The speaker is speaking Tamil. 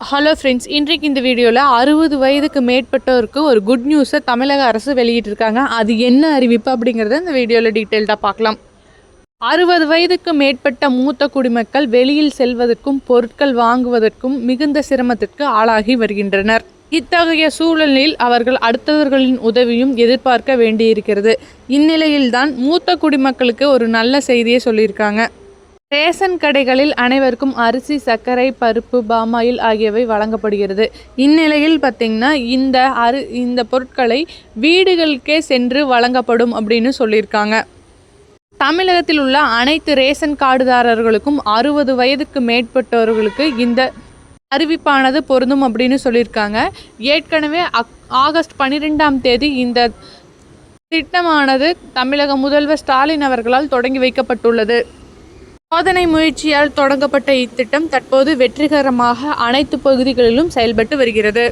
ஹலோ ஃப்ரெண்ட்ஸ் இன்றைக்கு இந்த வீடியோவில் அறுபது வயதுக்கு மேற்பட்டோருக்கு ஒரு குட் நியூஸை தமிழக அரசு வெளியிட்டிருக்காங்க. அது என்ன அறிவிப்பு அப்படிங்கிறத இந்த வீடியோவில் டீட்டெயில்டாக பார்க்கலாம். அறுபது வயதுக்கு மேற்பட்ட மூத்த குடிமக்கள் வெளியில் செல்வதற்கும் பொருட்கள் வாங்குவதற்கும் மிகுந்த சிரமத்திற்கு ஆளாகி வருகின்றனர். இத்தகைய சூழலில் அவர்கள் அடுத்தவர்களின் உதவியும் எதிர்பார்க்க வேண்டியிருக்கிறது. இந்நிலையில்தான் மூத்த குடிமக்களுக்கு ஒரு நல்ல செய்தியை சொல்லியிருக்காங்க. ரேஷன் கடைகளில் அனைவருக்கும் அரிசி சர்க்கரை பருப்பு பாமாயில் ஆகியவை வழங்கப்படுகிறது. இந்நிலையில் பார்த்திங்கன்னா இந்த அரு இந்த பொருட்களை வீடுகளுக்கே சென்று வழங்கப்படும் அப்படின்னு சொல்லியிருக்காங்க. தமிழகத்தில் உள்ள அனைத்து ரேஷன் கார்டுதாரர்களுக்கும் அறுபது வயதுக்கு மேற்பட்டவர்களுக்கு இந்த அறிவிப்பானது பொருந்தும் அப்படின்னு சொல்லியிருக்காங்க. ஏற்கனவே அக் ஆகஸ்ட் பன்னிரெண்டாம் தேதி இந்த திட்டமானது தமிழக முதல்வர் ஸ்டாலின் அவர்களால் தொடங்கி வைக்கப்பட்டுள்ளது. சோதனை முயற்சியால் தொடங்கப்பட்ட இத்திட்டம் தற்போது வெற்றிகரமாக அனைத்து பகுதிகளிலும் செயல்பட்டு வருகிறது.